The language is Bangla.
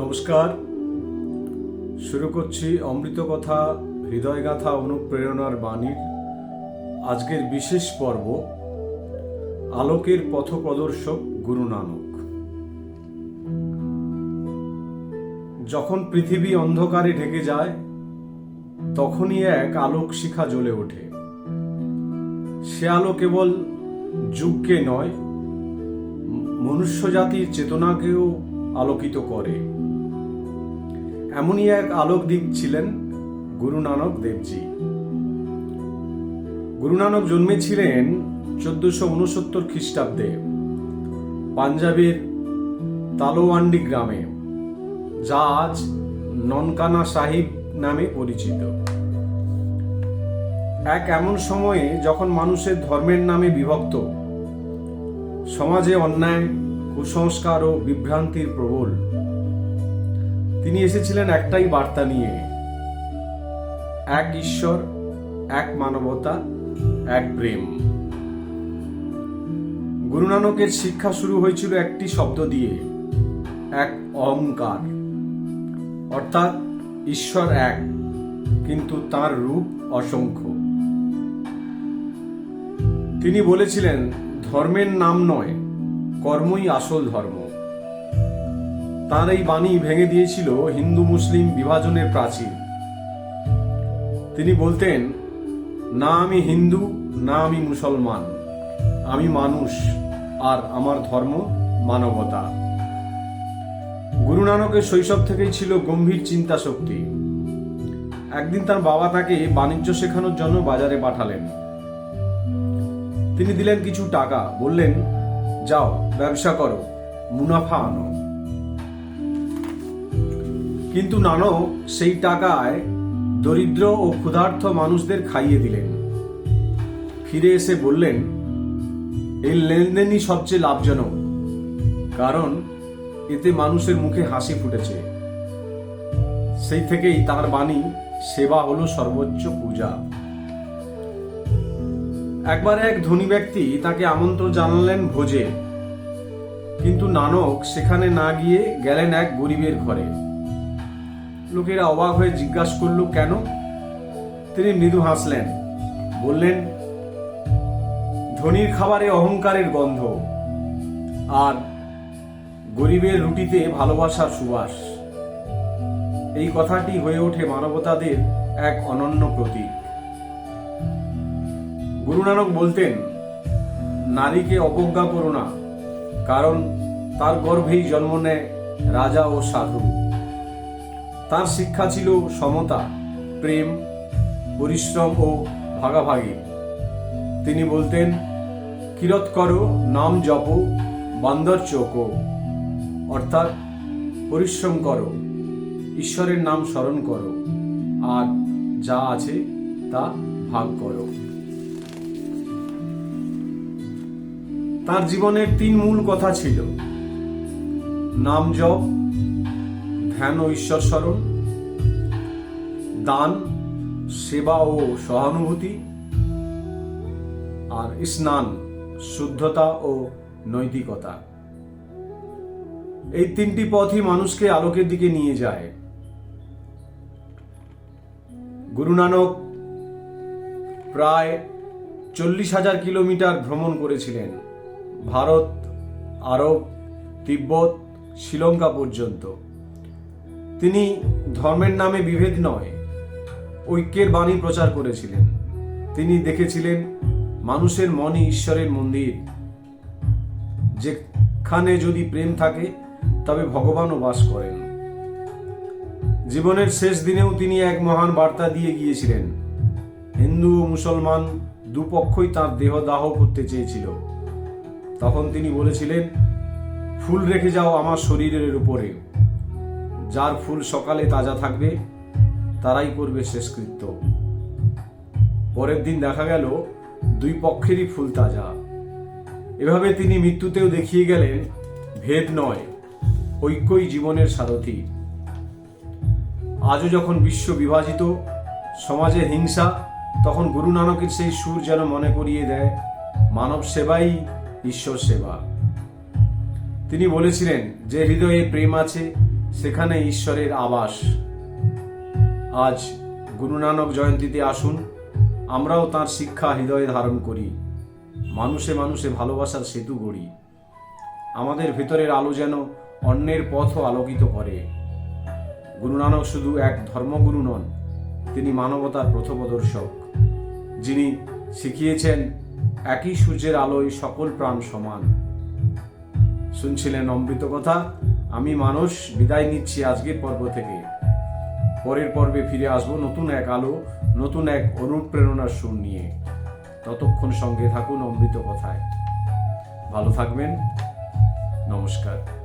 নমস্কার। শুরু করছি অমৃত কথা হৃদয়গাথা অনুপ্রেরণার বাণীর আজকের বিশেষ পর্ব, আলোকের পথপ্রদর্শক গুরু নানক। যখন পৃথিবী অন্ধকারে ঢেকে যায়, তখনই এক আলোক শিখা জ্বলে ওঠে। সে আলো কেবল যুগকে নয় মনুষ্য জাতির চেতনাকেও আলোকিত করে। এমনই এক আলোক দ্বীপ ছিলেন গুরু নানক দেবজি। গুরু নানক জন্মেছিলেন চোদ্দশো উনসত্তর খ্রিস্টাব্দে পাঞ্জাবের তালোয়ান্ডি গ্রামে, যা আজ ননকানা সাহিব নামে পরিচিত। এক এমন সময়ে যখন মানুষের ধর্মের নামে বিভক্ত, সমাজে অন্যায়, কুসংস্কার ও বিভ্রান্তির প্রবল তিনি এসেছিলেন একটাই বার্তা নিয়ে। এক ঈশ্বর, এক মানবতা, এক প্রেম। গুরু নানকের শিক্ষা শুরু হয়েছিল একটি শব্দ দিয়ে, এক অহংকার। অর্থাৎ ঈশ্বর এক, কিন্তু তার রূপ অসংখ্য। তিনি বলেছিলেন, ধর্মের নাম নয়, কর্মই আসল ধর্ম। তার এই বাণী ভেঙে দিয়েছিল হিন্দু মুসলিম বিভাজনের প্রাচীর। তিনি বলতেন, না আমি হিন্দু, না আমি মুসলমান। আমি মানুষ, আর আমার ধর্ম মানবতা। গুরু নানকের শৈশব থেকেই ছিল গম্ভীর চিন্তা শক্তি একদিন তার বাবা তাকে বাণিজ্য শেখানোর জন্য বাজারে পাঠালেন। তিনি দিলেন কিছু টাকা, বললেন, যাও, ব্যবসা করো, মুনাফা আনো। কিন্তু নানক সেই টাকায় দরিদ্র ও ক্ষুধার্থ মানুষদের খাইয়ে দিলেন। ফিরে এসে বললেন এই লেনদেনই সবচেয়ে লাভজনক, কারণ এতে মানুষের মুখে হাসি ফুটেছে। সেই থেকেই তার বাণী, সেবা হলো সর্বোচ্চ পূজা। একবার এক ধনী ব্যক্তি তাকে আমন্ত্রণ জানালেন ভোজে, কিন্তু নানক সেখানে না গিয়ে গেলেন এক গরিবের ঘরে। লোকেরা অবাক হয়ে জিজ্ঞাসা করল, কেন? তিনি মৃদু হাসলেন, বললেন, ধনীর খাবারে অহংকারের গন্ধ আর গরিবের রুটিতে ভালোবাসার সুবাস। এই কথাটি হয়ে ওঠে মানবতাদের এক অনন্য প্রতীক। গুরু নানক বলতেন, নারীকে অবজ্ঞা করো না, কারণ তার গর্ভেই জন্ম নেয় রাজা ও সাধু। তার শিক্ষা ছিল সমতা, প্রেম, পরিশ্রম ও ভাগাভাগি। তিনি বলতেন, কিরত করো, নাম জপ, বান্দর চোখো, অর্থাৎ পরিশ্রম করো, ঈশ্বরের নাম স্মরণ করো, আর যা আছে তা ভাগ করো। তার জীবনের তিন মূল কথা ছিল, নাম জপ ধ্যান ও ঈশ্বর স্মরণ, দান, সেবা ও সহানুভূতি, আর স্নান, শুদ্ধতা ও নৈতিকতা। এই তিনটি পথই মানুষকে আলোকের দিকে নিয়ে যায়। গুরু নানক প্রায় চল্লিশ হাজার কিলোমিটার ভ্রমণ করেছিলেন, ভারত, আরব, তিব্বত, শ্রীলঙ্কা পর্যন্ত। তিনি ধর্মের নামে বিভেদ নয়, ঐক্যের বাণী প্রচার করেছিলেন। তিনি দেখেছিলেন মানুষের মনে ঈশ্বরের মন্দির। যেখানে যদি প্রেম থাকে, তবে ভগবানও বাস করেন। জীবনের শেষ দিনেও তিনি এক মহান বার্তা দিয়ে গিয়েছিলেন। হিন্দু ও মুসলমান দুপক্ষই তার দেহ দাহ করতে চেয়েছিল। তখন তিনি বলেছিলেন, ফুল রেখে যাও আমার শরীরের উপরে। যার ফুল সকালে তাজা থাকবে, তারাই করবে শেষকৃত্য। পরের দিন দেখা গেল, দুই পক্ষেরই ফুল তাজা। এভাবে তিনি মৃত্যুতেও দেখিয়ে গেলেন, ভেদ নয়, ঐক্যই জীবনের সারথী। আজও যখন বিশ্ব বিভাজিত, সমাজে হিংসা, তখন গুরু নানকের সেই সুর যেন মনে করিয়ে দেয়, মানব সেবাই ঈশ্বর সেবা। তিনি বলেছিলেন, যে হৃদয়ে প্রেম আছে সেখানে ঈশ্বরের আবাস। আজ গুরু নানক জয়ন্তীতে আসুন, আমরাও তার শিক্ষা হৃদয়ে ধারণ করি। মানুষে মানুষে ভালোবাসার সেতু গড়ি। আমাদের ভেতরের আলো যেন অন্যের পথও আলোকিত করে। গুরু নানক শুধু এক ধর্মগুরু নন, তিনি মানবতার প্রথমদর্শক, যিনি শিখিয়েছেন একই সূর্যের আলোয় সকল প্রাণ সমান। শুনছিলেন অমৃত কথা? আমি মানুষ, বিদায় নিচ্ছি আজকের পর্ব থেকে। পরের পর্বে ফিরে আসব নতুন এক আলো, নতুন এক অনুপ্রেরণার সুর নিয়ে। ততক্ষণ সঙ্গে থাকুন অমৃত কথায়। ভালো থাকবেন। নমস্কার।